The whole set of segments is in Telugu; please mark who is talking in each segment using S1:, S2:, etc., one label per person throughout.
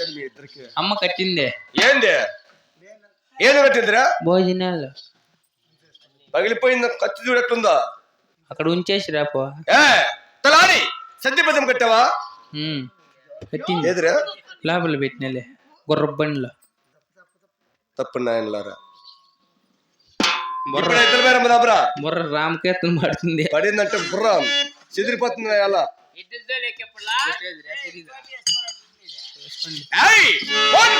S1: కట్టారు మీ ఇద్దరికి
S2: అమ్మ కట్టిందే
S1: ఏంది ఏది కట్టిందిరా
S2: భోజనాలు
S1: పగిలిపోయింది కత్తి చూడట్టుందా
S2: అక్కడ ఉంచేసి రాపో
S1: ఏ తలారి సత్యపదం కట్టావా
S2: ఉమ్, కట్టింది
S1: ఏదిరా
S2: లోపల పెట్టినలే గుర్ర బండిలో
S1: తప్పు నాయనలారా
S2: బుర్ర
S1: ఇప్పుడు ఇద్దరు పేరు దాబరా
S2: బుర్ర రామకీర్తన పడుతుంది
S1: పడిందంటే బుర్రం చెదిరిపోతుంది అలా ఏయ్! ఓన్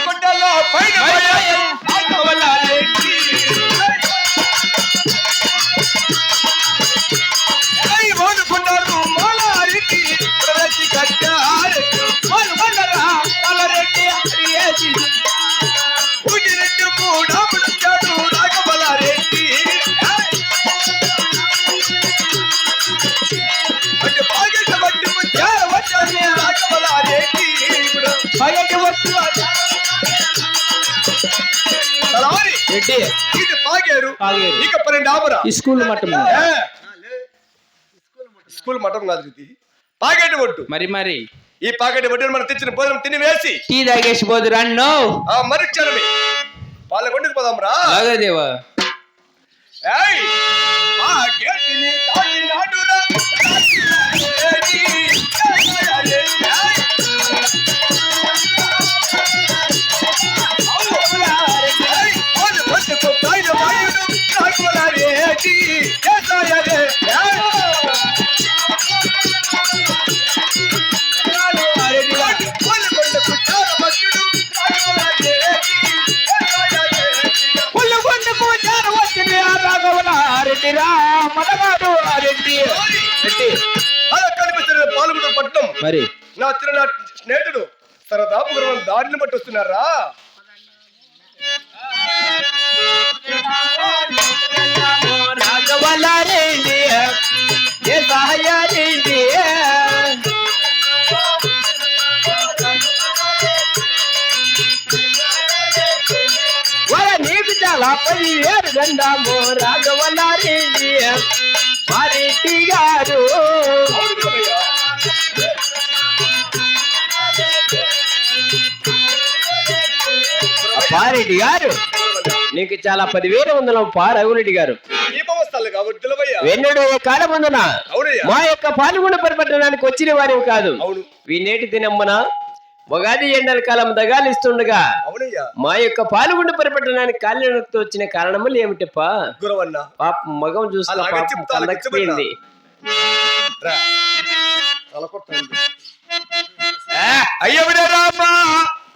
S1: తలారి ఇది పాగారు.
S2: పాగారు.
S1: ఇక పన్నెండు ఆమరా.
S2: ఈ స్కూల్
S1: ఏ? స్కూల్ మఠం కాదు ఇది. పాకెట్ ఒట్టు
S2: మరి మరి.
S1: ఈ పాకెట్ ఒడ్డు మనం తెచ్చిన భోజనం తిని వేసి.
S2: టీ తాగేసి పోదు రన్నో
S1: ఆ మరి క్షణమే వాళ్ళ కొండకు పోదాం రా
S2: లాగదేవా
S1: ఏయ్! పాకెట్ని రాఘవలారెడ్డి
S2: రా మనగాడు ఆ రెడ్డి రెడ్డి
S1: అలా కనిపిస్తున్న పాల్గొండ పట్టణం.
S2: మరి?
S1: నా చిన్ననాటి స్నేహితుడు సరదాపు గురం దారిని బట్టి వస్తున్నారా?
S2: రాఘవలారెడ్డి ఏ సహాయారెడ్డి వర నీకు చాలా పది వేరు గండాము రాఘవలారెడ్డి మా రెడ్డి గారు. పారెడ్డి గారు నీకు చాలా పదివేలు వందల పా రఘురెడ్డి గారు. వెన్నడు కాలముందున మా యొక్క పాల్గొండ పరిపట్టడానికి వచ్చిన వారివి కాదు ఈ నేటి దినమ్మన మొగాది ఎండల కాలం దగాలిస్తుండగా మా యొక్క పాల్గొండ పరిపట్టడానికి కాలినతో వచ్చిన కారణములు ఏమిటప్పా? పాప మగం చూసిన పాపం కందకపోయింది
S1: అయ్య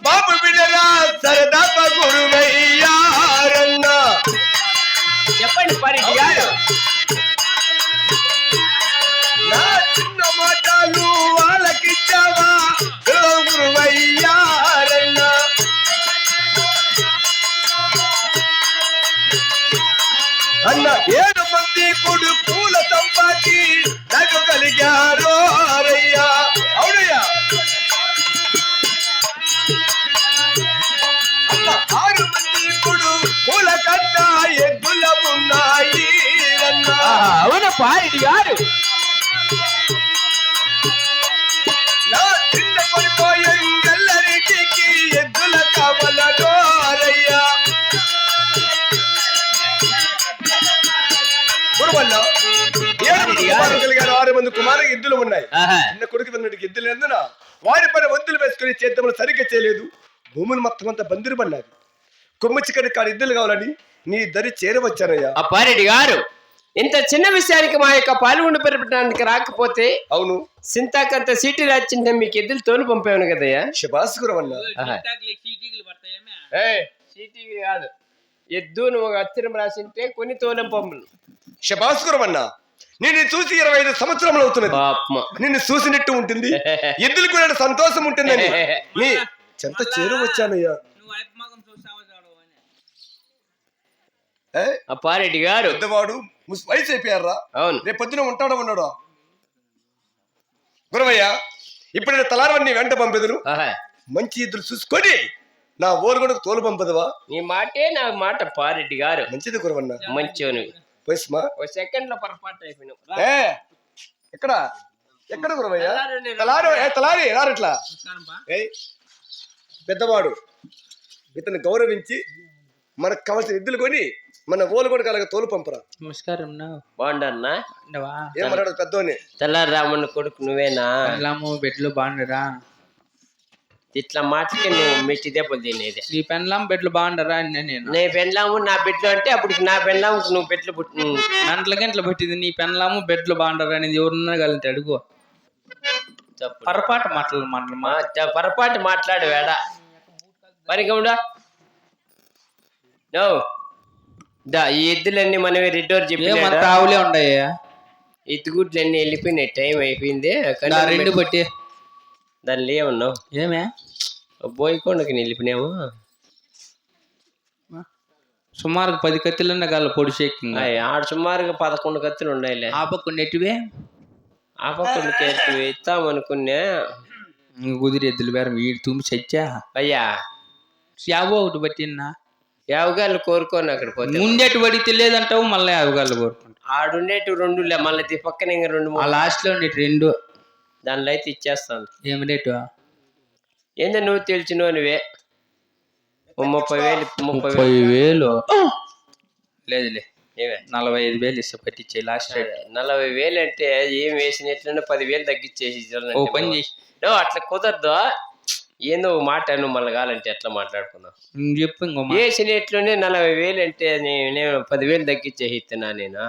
S1: బాబు విడరా గురువయ్యారన్న
S2: చెప్పండి గారు.
S1: మంది కుమారులు ఎద్దులు ఉన్నాయి. చిన్న కొడుకు విన్నటికి ఎద్దులు ఎందున వారి పైన వంతులు వేసుకుని చేద్దములు సరిగ్గా చేయలేదు. భూములు మొత్తం అంతా బందిరు పడినది. కొమ్మచ్చికడి కాడి ఎద్దులు కావాలని నీ దరి చేరవచ్చానయ్యా.
S2: ఆ పారెడ్డి గారు ఇంత చిన్న విషయానికి మా యొక్క పాల్గొండ పరిపట్టడానికి రాకపోతే
S1: అవును.
S2: సింతాకంత సీటీ రాచింటే మీకు ఎద్దులు తోలు పంపాను కదయ్యా? కాదు. ఎద్దు నువ్వు ఒక అక్షరం రాసింటే కొన్ని తోలం పంపులు.
S1: శబాస్ గురవన్న నేను చూసి ఇరవై ఐదు సంవత్సరములు అవుతున్నది. నిన్ను చూసినట్టు ఉంటుంది. ఎద్దులు కూడా సంతోషం ఉంటుందని. నీ చెంత చేరువచ్చానయ్యా ఏ,
S2: ఆ పారెడ్డి గారు.
S1: పెద్దవాడు ముస్- వయసు అయిపోయారా
S2: అవును.
S1: రేపు పొద్దున ఉంటాడో ఉన్నాడో గురవయ్య ఇప్పుడు నేను తలారవన్నీ వెంట పంపెదను
S2: ఆహా.
S1: మంచి ఇద్దరు చూసుకొని నా ఓరుగుడు తోలు పంపదవా?
S2: నీ మాటే నా మాట పారెడ్డి గారు.
S1: మంచిది గురవన్న.
S2: మంచోని.
S1: వయసుమా
S2: ఒక సెకండ్లో పొరపాటు అయిపోయినావు.
S1: ఏ ఎక్కడ? ఎక్కడ గురవయ్య?
S2: తలారి నేను
S1: తలారు ఏ తలారి రారట్లా ఏయ్ పెద్దవాడు. ఇతను గౌరవించి మనకు కావాల్సిన ఎద్దులు కొని మన ఓలు కూడా కలగ తోలు పంపరా.
S3: నమస్కారం
S2: బాగుండన్నా?
S1: ఏమన్నాడు పెద్దోని?
S2: తెల్లారి రామన్న కొడుకు నువ్వేనా?
S3: పెళ్ళాము బెడ్లు బాగుండరా?
S2: ఇట్లా మాటకి నువ్వు మిట్టి దెబ్బలు తినేది.
S3: నీ పెళ్ళాం బెడ్లు బాగుండరా నేను.
S2: నీ పెళ్ళాము నా బిడ్డలు అంటే అప్పుడు నా పెళ్ళాము నువ్వు బిడ్డలు పుట్టి
S3: గంటల గంటలు పట్టింది నీ పెళ్ళాము బెడ్లు బాగుండరా అనేది ఎవరున్నా కలితే అడుగు. పొరపాటు మాటలు మాటలు
S2: మా చ- పొరపాటు మాట్లాడు వేడ. పరిగముడా నో. దా ఈ ఎద్దులన్నీ మనమే రిటోర్
S3: ఏమంత
S2: చెప్పి
S3: ఆవులే ఉండయ్యా.
S2: ఎత్తుగుడ్లన్నీ వెళ్ళిపోయినాయి టైం అయిపోయింది. కానీ
S3: రెండు బట్టి
S2: దానిలో ఏమన్నావు
S3: ఏమే?
S2: బోయకొండకి నిలిపినాము
S3: సుమారు పది కత్తిలన్న గాల పొడి షేకింగ్
S2: అయ్ ఆడ సుమారుగా పదకొండు కత్తులు ఉన్నాయిలే.
S3: ఆ పక్క నెట్టివే
S2: ఆ పక్కన చేతి ఇస్తామనుకున్నా
S3: కుదిరి ఎద్దులు వేరే వీడి తుమ్మి చచ్చా?
S2: అయ్యా.
S3: యావో ఒకటి పట్టిన్నా
S2: యావగాళ్ళు కోరుకోను అక్కడ పోతే
S3: ముందేటి పడితే లేదంటావు మళ్ళీ అవగాళ్ళు కోరుకుంటా
S2: ఆడుండేటి రెండులే మళ్ళీ ఈ పక్కన ఇంకా రెండు
S3: ఆ
S2: మూడు.
S3: లాస్ట్లో ఉండేటి రెండు.
S2: దానిలో అయితే ఇచ్చేస్తాను.
S3: ఏమి రేటు?
S2: ఏందో నువ్వు తెలిసినవు నువ్వే? ముప్పై వేలు ముప్పై
S3: వేలు. లేదులే
S2: ఏమే?
S3: నలభై ఐదు వేలు ఇస్తే పట్టించే లాస్ట్ రేట్.
S2: నలభై వేలు అంటే ఏం వేసినట్లనే పదివేలు తగ్గించేసి
S3: ఓ పని
S2: నువ్వు అట్లా కుదరదు. ఏందో మాట నువ్వు మళ్ళీ కావాలంటే ఎట్లా మాట్లాడుకున్నావు?
S3: ఇంక చెప్పు ఇంకో మాట.
S2: వేసినట్లునే నలభై వేలు అంటే నేను పదివేలు తగ్గించేసి ఇస్తున్నా నేను?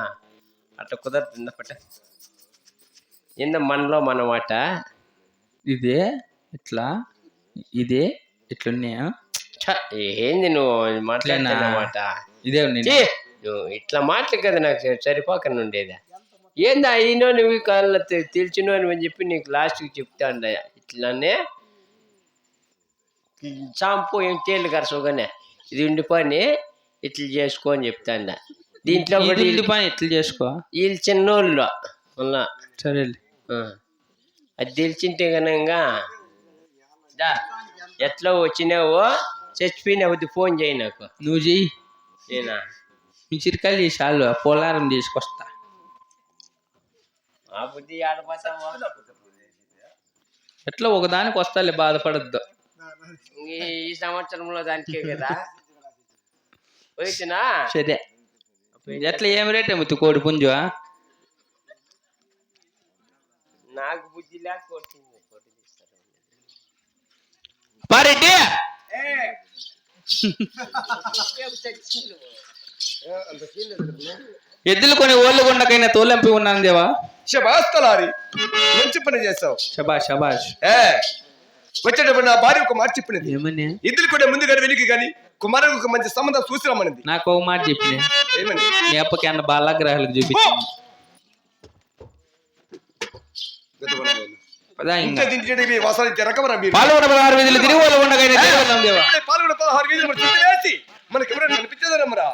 S2: అట్లా కుదరతుందా పట్ట ఏందో మనలో మన మాట?
S3: ఇదే ఇట్లా ఇదే ఇట్లున్నాయా
S2: ఏంది నువ్వు మాట్లాడుతున్న మాట?
S3: ఇదే
S2: నువ్వు ఇట్లా మాటలు కదా నాకు సరిపోకనే ఉండేదా? ఏందా అయినో నువ్వు కాళ్ళ తెలిసినో అని చెప్పి నీకు లాస్ట్కి చెప్తా ఉండయా ఇట్లానే షాంపూ ఏం తేలు కరసగానే ఇది ఉండిపోని ఇట్లా చేసుకో అని చెప్తాండ. దీంట్లో కూడా
S3: ఇది పని ఎట్లా చేసుకో.
S2: వీళ్ళు చిన్నోళ్ళు మళ్ళా
S3: సరేలే.
S2: ఆ. అది తెలిసింటే కనుక ఎట్లా వచ్చినావో చచ్చిపోయిన కొద్ది ఫోన్ చేయి నాకు.
S3: నువ్వు చెయ్యి.
S2: నేనా?
S3: మీ చిరకాయలు చేసి చాలు పోలారం తీసుకొస్తా.
S2: ఆ బుద్ధి ఆడపోతావా?
S3: ఎట్లా ఒకదానికి వస్తాలే బాధపడద్దు.
S2: ఈ ఈ సంవత్సరంలో దానికే కదా. పోయినా
S3: సరే. ఎట్లా ఏమి రేట్ ఏమి కోడి పుంజు
S2: నాకు బుద్ధి లేక కొట్టింది కొట్టి తీస్తారు.
S3: పారెడ్డి ఎద్దులు కొని ఓళ్ళు గుండకైనా తోలంపి ఉన్నాను దేవా.
S1: శబాస్తలారి మంచి పని చేస్తావు
S3: శబాష్ శబాష్.
S1: ఏ! వచ్చేటప్పుడు నా భార్య ఒక మాట చెప్పినది.
S3: ఏమని?
S1: ఇద్దరు కూడా ముందుగా వెలికి కానీ కుమారుడు ఒక మంచి సంబంధం చూసిరామన్నది
S3: నాకు ఒక మాట చెప్పిన.
S1: ఏమని?
S3: మీ అప్పకి అన్న బాలగ్రహాలకు చూపించింది పాల్గొన పదహారు వీధులు తిరిగి
S1: పాల్గొన పదహారు వీధులు మనకి ఎవరైనా కనిపించదనమ్మరా